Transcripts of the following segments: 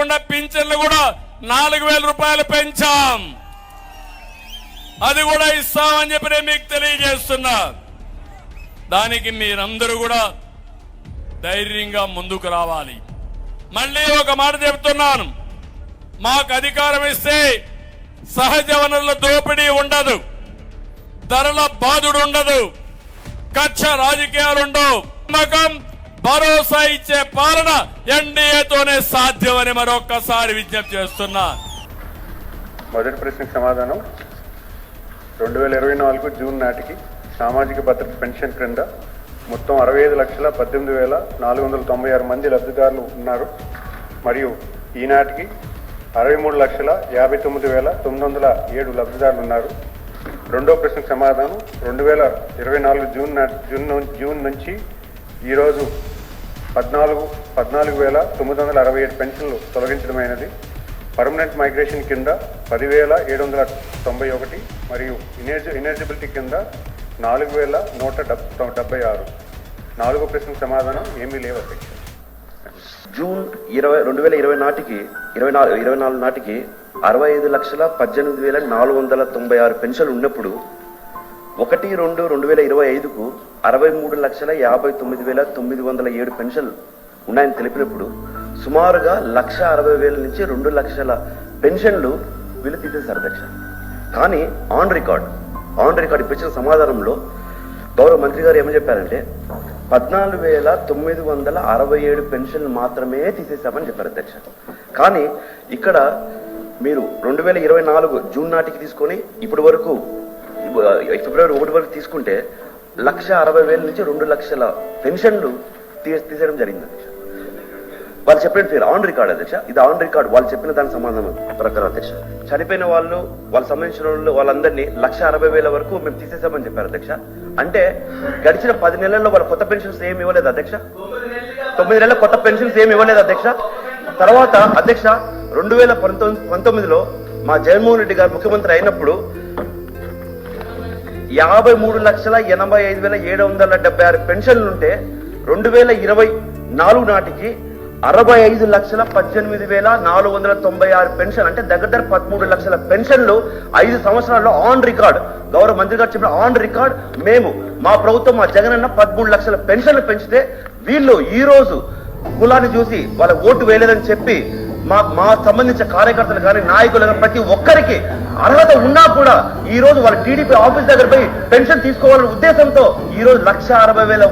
అంతేకాకుండా పింఛన్లు కూడా నాలుగు వేల రూపాయలు పెంచాం. అది కూడా ఇస్తామని చెప్పి నేను మీకు తెలియజేస్తున్నా. దానికి మీరందరూ కూడా ధైర్యంగా ముందుకు రావాలి. మళ్ళీ ఒక మాట చెప్తున్నాను. మాకు అధికారం ఇస్తే సహజ వనరుల దోపిడీ ఉండదు. ధరల బాధుడు ఉండదు. కక్ష రాజకీయాలు ఉండవు. నమ్మకం భరోసా ఇచ్చే పాలన ఎన్డీఏతోనే సాధ్యమని మరొక్కసారి విజ్ఞప్తి చేస్తున్నా. మొదటి ప్రశ్నకు సమాధానం. రెండు వేల ఇరవై నాలుగు జూన్ నాటికి సామాజిక భద్రత పెన్షన్ క్రింద మొత్తం అరవై ఐదు లక్షల పద్దెనిమిది వేల నాలుగు వందల తొంభై ఆరు మంది లబ్ధిదారులు ఉన్నారు. మరియు ఈనాటికి అరవై మూడు లక్షల యాభై తొమ్మిది వేల తొమ్మిది వందల ఏడు లబ్ధిదారులు ఉన్నారు. రెండో ప్రశ్నకు సమాధానం. రెండు వేల ఇరవై నాలుగు జూన్ నా జూన్ జూన్ నుంచి ఈరోజు పద్నాలుగు పద్నాలుగు వేల తొమ్మిది వందల అరవై ఏడు పెన్షన్లు తొలగించడమైనది. పర్మనెంట్ మైగ్రేషన్ కింద పదివేల ఏడు వందల తొంభై ఒకటి మరియు ఇనేజ్ ఇనెలిజిబిలిటీ కింద నాలుగు వేల నూట డెబ్బై ఆరు. నాలుగో ప్రశ్నకు సమాధానం ఏమీ లేవు అధ్యక్ష. జూన్ ఇరవై రెండు వేల ఇరవై నాటికి ఇరవై నాలుగు ఇరవై నాలుగు నాటికి అరవై ఐదు లక్షల పద్దెనిమిది వేల నాలుగు వందల తొంభై ఆరు పెన్షన్లు ఉన్నప్పుడు ఒకటి రెండు రెండు వేల ఇరవై ఐదుకు అరవై మూడు లక్షల యాభై తొమ్మిది వేల తొమ్మిది వందల ఏడు పెన్షన్లు ఉన్నాయని తెలిపినప్పుడు సుమారుగా లక్ష అరవై వేల నుంచి రెండు లక్షల పెన్షన్లు వీళ్ళు తీసేశారు అధ్యక్ష. కానీ ఆన్ రికార్డ్ ఆన్ రికార్డ్ ఇప్పించిన సమాధానంలో గౌరవ మంత్రి గారు ఏమని చెప్పారంటే పద్నాలుగు వేల తొమ్మిది వందల అరవై ఏడు పెన్షన్లు మాత్రమే తీసేశామని చెప్పారు అధ్యక్ష. కానీ ఇక్కడ మీరు రెండు వేల ఇరవై నాలుగు జూన్ నాటికి తీసుకొని ఇప్పటి వరకు ఫిబ్రవరి ఒకటి వరకు తీసుకుంటే లక్ష అరవై వేల నుంచి రెండు లక్షల పెన్షన్లు తీసేయడం జరిగింది అధ్యక్ష. వాళ్ళు చెప్పిన ఫిగర్ ఆన్ రికార్డ్ అధ్యక్ష. ఇది ఆన్ రికార్డ్ వాళ్ళు చెప్పిన దానికి సమాధానం ప్రకారం అధ్యక్ష. చనిపోయిన వాళ్ళు వాళ్ళ సంబంధించిన వాళ్ళు వాళ్ళందరినీ లక్ష అరవై వేల వరకు మేము తీసేసామని చెప్పారు అధ్యక్ష. అంటే గడిచిన పది నెలల్లో వాళ్ళ కొత్త పెన్షన్స్ ఏమి ఇవ్వలేదు అధ్యక్ష. తొమ్మిది నెలల కొత్త పెన్షన్స్ ఏమి ఇవ్వలేదు అధ్యక్ష. తర్వాత అధ్యక్ష రెండు వేల పంతొమ్మిది పంతొమ్మిదిలో మా జగన్మోహన్ రెడ్డి గారు ముఖ్యమంత్రి అయినప్పుడు యాభై మూడు లక్షల ఎనభై ఐదు వేల ఏడు వందల డెబ్బై ఆరు పెన్షన్లుంటే రెండు వేల ఇరవై నాలుగు నాటికి అరవై ఐదు లక్షల పద్దెనిమిది వేల నాలుగు వందల తొంభై ఆరు పెన్షన్. అంటే దగ్గర దగ్గర పదమూడు లక్షల పెన్షన్లు ఐదు సంవత్సరాల్లో ఆన్ రికార్డ్. గౌరవ మంత్రి గారు చెప్పిన ఆన్ రికార్డ్ మేము మా ప్రభుత్వం మా జగన్ అన్న పదమూడు లక్షల పెన్షన్లు పెంచితే వీళ్ళు ఈ రోజు కులాన్ని చూసి వాళ్ళ ఓటు వేయలేదని చెప్పి మా మా సంబంధించిన కార్యకర్తలు కానీ నాయకులు కానీ ప్రతి ఒక్కరికి అర్హత ఉన్నా కూడా ఈ రోజు వాళ్ళ టీడీపీ ఆఫీస్ దగ్గర పోయి పెన్షన్ తీసుకోవాలనే ఉద్దేశంతో ఈ రోజు లక్ష అరవై వేల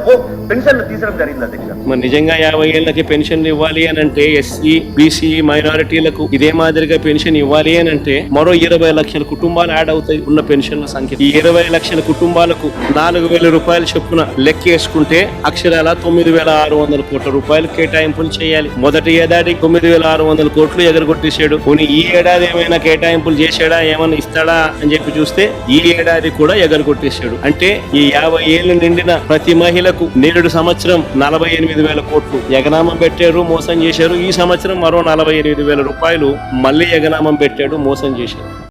పెన్షన్లు తీసడం జరిగింది అధ్యక్ష. మరి నిజంగా యాభై ఏళ్ళకి పెన్షన్ ఇవ్వాలి అని అంటే ఎస్సీ బీసీ మైనారిటీలకు ఇదే మాదిరిగా పెన్షన్ ఇవ్వాలి అని అంటే మరో ఇరవై లక్షల కుటుంబాలు యాడ్ అవుతాయి ఉన్న పెన్షన్ల సంఖ్య. ఈ ఇరవై లక్షల కుటుంబాలకు నాలుగు వేల రూపాయలు చొప్పున లెక్కేసుకుంటే అక్షరాల తొమ్మిది వేల ఆరు వందల కోట్ల రూపాయలు కేటాయింపులు చేయాలి. మొదటి ఏడాది తొమ్మిది వేల ఆరు వందల వందల కోట్లు ఎగరగొట్టేశాడు. పోనీ ఈ ఏడాది ఏమైనా కేటాయింపులు చేశాడా ఏమైనా ఇస్తాడా అని చెప్పి చూస్తే ఈ ఏడాది కూడా ఎగరగొట్టేశాడు. అంటే ఈ యాభై ఏళ్ళు నిండిన ప్రతి మహిళకు నేడు సంవత్సరం నలభై ఎనిమిది వేల కోట్లు ఎగనామం పెట్టారు మోసం చేశారు. ఈ సంవత్సరం మరో నలభై ఎనిమిది వేల రూపాయలు మళ్ళీ ఎగనామం పెట్టాడు మోసం చేశారు